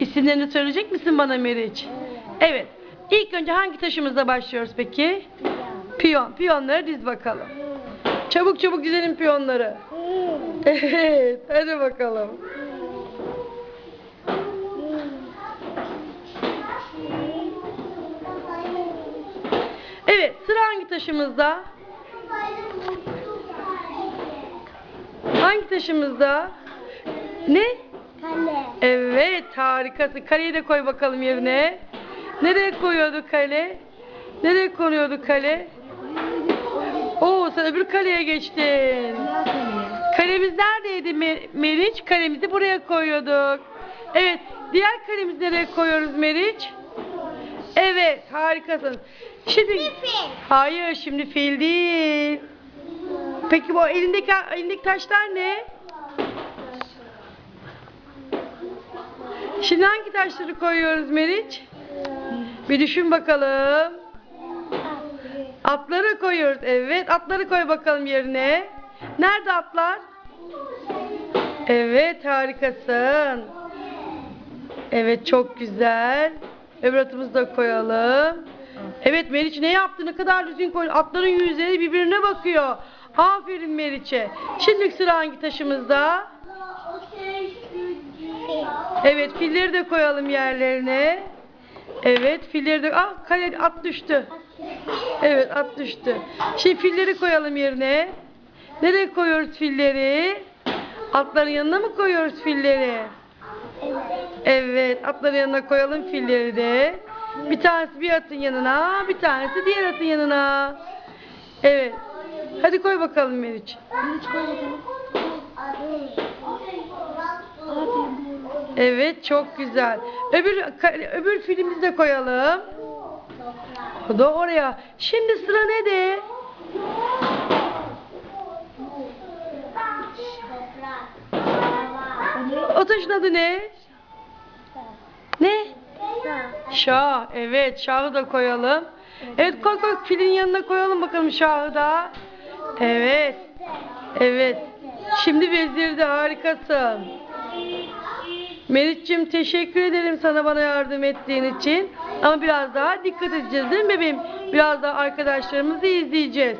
İsimlerini söyleyecek misin bana Meriç? Evet. İlk önce hangi taşımızla başlıyoruz peki? Piyon. Piyonları diz bakalım. Çabuk çabuk dizelim piyonları. Evet. Hadi bakalım. Evet. Sıra hangi taşımızda? Hangi taşımızda? Ne? Kale. Evet harikasın. Kaleyi de koy bakalım yerine. Nereye koyuyorduk kale? Nereye koyuyorduk kale? Oo sen öbür kaleye geçtin. Kalemiz neredeydi Me- Meriç? Kalemizi buraya koyuyorduk. Evet. Diğer kalemizi nereye koyuyoruz Meriç? Evet harikasın. Şimdi. Hayır şimdi fil değil. Peki bu elindeki elindeki taşlar ne? Şimdi hangi taşları koyuyoruz Meriç? Bir düşün bakalım. Atları koyuyoruz. Evet, atları koy bakalım yerine. Nerede atlar? Evet, harikasın. Evet, çok güzel. Öbür atımızı da koyalım. Evet Meriç ne yaptı? Ne kadar düzgün koy. Atların yüzleri birbirine bakıyor. Aferin Meriç'e. Şimdi sıra hangi taşımızda? Evet filleri de koyalım yerlerine. Evet filleri de... Ah kale at düştü. Evet at düştü. Şimdi filleri koyalım yerine. Nereye koyuyoruz filleri? Atların yanına mı koyuyoruz filleri? Evet atların yanına koyalım filleri de. Bir tanesi bir atın yanına, bir tanesi diğer atın yanına. Evet. Hadi koy bakalım Meriç. Evet çok güzel. Öbür öbür filmimizi de koyalım. O da oraya. Şimdi sıra ne de? O taşın adı ne? Ne? Şah. Evet şahı da koyalım. Evet koy koy filin yanına koyalım bakalım şahı da. Evet. Evet. Şimdi vezir de harikasın. Meriç'cim teşekkür ederim sana bana yardım ettiğin için. Ama biraz daha dikkat edeceğiz değil mi bebeğim? Biraz daha arkadaşlarımızı izleyeceğiz.